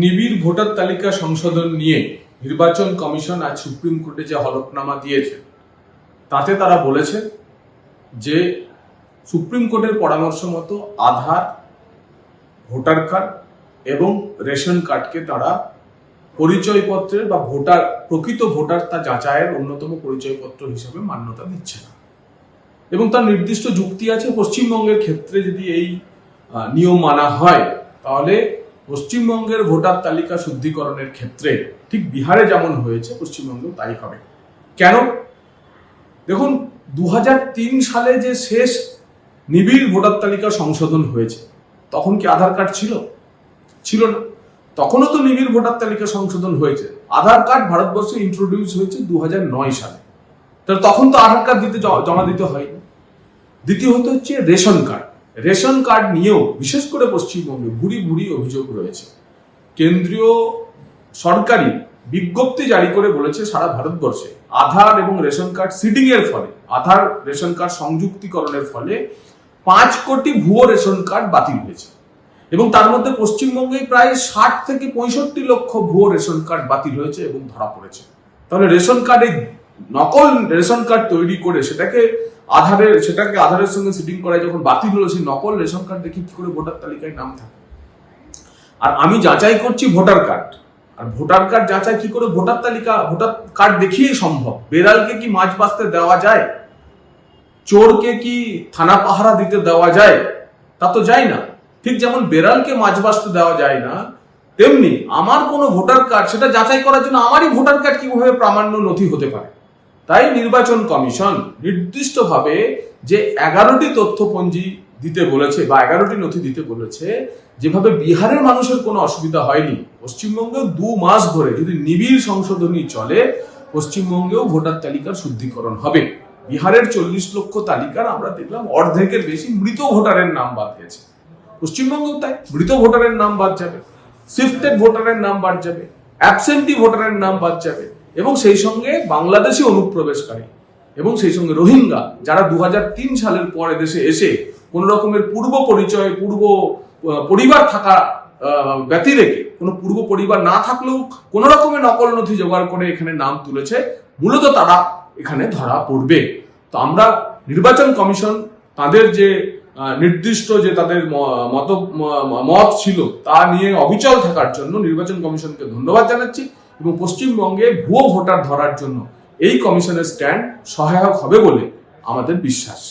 নিবিড় ভোটার তালিকা সংশোধন নিয়ে নির্বাচন কমিশন আজ সুপ্রিম কোর্টে যে হলফনামা দিয়েছে, তাতে তারা বলেছে যে সুপ্রিম কোর্টের পরামর্শ মতো আধার, ভোটার কার্ড এবং রেশন কার্ডকে তারা পরিচয়পত্রের বা ভোটার, প্রকৃত ভোটার তা যাচাইয়ের অন্যতম পরিচয়পত্র হিসেবে মান্যতা দিচ্ছে। না এবং তার নির্দিষ্ট যুক্তি আছে, পশ্চিমবঙ্গের ক্ষেত্রে যদি এই নিয়ম মানা হয়, তাহলে পশ্চিমবঙ্গের ভোটার তালিকা শুদ্ধিকরণের ক্ষেত্রে ঠিক বিহারে যেমন হয়েছে পশ্চিমবঙ্গেও তাই হবে। কেন? দেখুন দু হাজার তিন সালে যে শেষ নিবিড় ভোটার তালিকা সংশোধন হয়েছে, তখন কি আধার কার্ড ছিল? ছিল না। তখনও তো নিবিড় ভোটার তালিকা সংশোধন হয়েছে। আধার কার্ড ভারতবর্ষে ইন্ট্রোডিউস হয়েছে দু হাজার নয় সালে। তাহলে তখন তো আধার কার্ড দিতে জমা দিতে হয়নি। দ্বিতীয়ত হচ্ছে রেশন কার্ড। রেশন কার্ড নিয়েও, বিশেষ করে পশ্চিমবঙ্গে ভুরি ভুরি অভিযোগ রয়েছে। কেন্দ্রীয় সরকারি বিজ্ঞপ্তি জারি করে বলেছে সারা ভারতবর্ষে আধার এবং রেশন কার্ড সিডিং এর ফলে, আধার, রেশন কার্ড সংযুক্তিকরণের ফলে পাঁচ কোটি ভুয়ো রেশন কার্ড বাতিল হয়েছে। এবং তার মধ্যে পশ্চিমবঙ্গে প্রায় ষাট থেকে পঁয়ষট্টি লক্ষ ভুয়ো রেশন কার্ড বাতিল হয়েছে এবং ধরা পড়েছে। তাহলে রেশন কার্ডে নকল রেশন কার্ড তৈরি করে সেটাকে আধারের সেটাকে আধারের সঙ্গে সিটিং করায়, যখন বাতিল হলো, সেই নকল রেশন কার্ড দেখি কি করে ভোটার তালিকায় নাম থাকে? আর আমি যাচাই করছি ভোটার কার্ড। আর ভোটার কার্ড যাচাই কি করে ভোটার তালিকা, ভোটার কার্ড দেখিয়েই সম্ভব? বেড়ালকে কি মাছ বাঁচতে দেওয়া যায়? চোরকে কি থানা পাহারা দিতে দেওয়া যায়? তা তো যায় না। ঠিক যেমন বেড়ালকে মাছ বাঁচতে দেওয়া যায় না, তেমনি আমার কোনো ভোটার কার্ড, সেটা যাচাই করার জন্য আমারই ভোটার কার্ড কীভাবে প্রামাণ্য নথি হতে পারে? তাই নির্বাচন কমিশন নির্দিষ্টভাবে যে এগারোটি তথ্যপঞ্জি দিতে বলেছে বা এগারোটি নথি দিতে বলেছে, যেভাবে বিহারের মানুষের কোনো অসুবিধা হয়নি, পশ্চিমবঙ্গেও দু মাস ধরে যদি নিবিড় সংশোধনী চলে, পশ্চিমবঙ্গেও ভোটার তালিকার শুদ্ধিকরণ হবে। বিহারের চল্লিশ লক্ষ তালিকার আমরা দেখলাম অর্ধেকের বেশি মৃত ভোটারের নাম বাদ গেছে। পশ্চিমবঙ্গেও তাই, মৃত ভোটারের নাম বাদ যাবে শিফটেড ভোটারের নাম বাদ যাবে অ্যাবসেন্টি ভোটারের নাম বাদ যাবে। এবং সেই সঙ্গে বাংলাদেশি অনুপ্রবেশকারী এবং সেই সঙ্গে রোহিঙ্গা, যারা দু হাজার তিন সালের পরে দেশে এসে কোন রকমের পূর্ব পরিচয়, পূর্ব পরিবার থাকা ব্যতি রেখে, কোনো পূর্ব পরিবার না থাকলেও কোন রকমের নকল নথি জোগাড় করে এখানে নাম তুলেছে, মূলত তারা এখানে ধরা পড়বে। তো আমরা নির্বাচন কমিশন তাদের যে নির্দিষ্ট যে তাদের মত মত ছিল তা নিয়ে অবিচল থাকার জন্য নির্বাচন কমিশনকে ধন্যবাদ জানাচ্ছি। এবং পশ্চিমবঙ্গে ভুয়ো ভোটার ধরার জন্য এই কমিশনের স্ট্যান্ড সহায়ক হবে বলে আমাদের বিশ্বাস।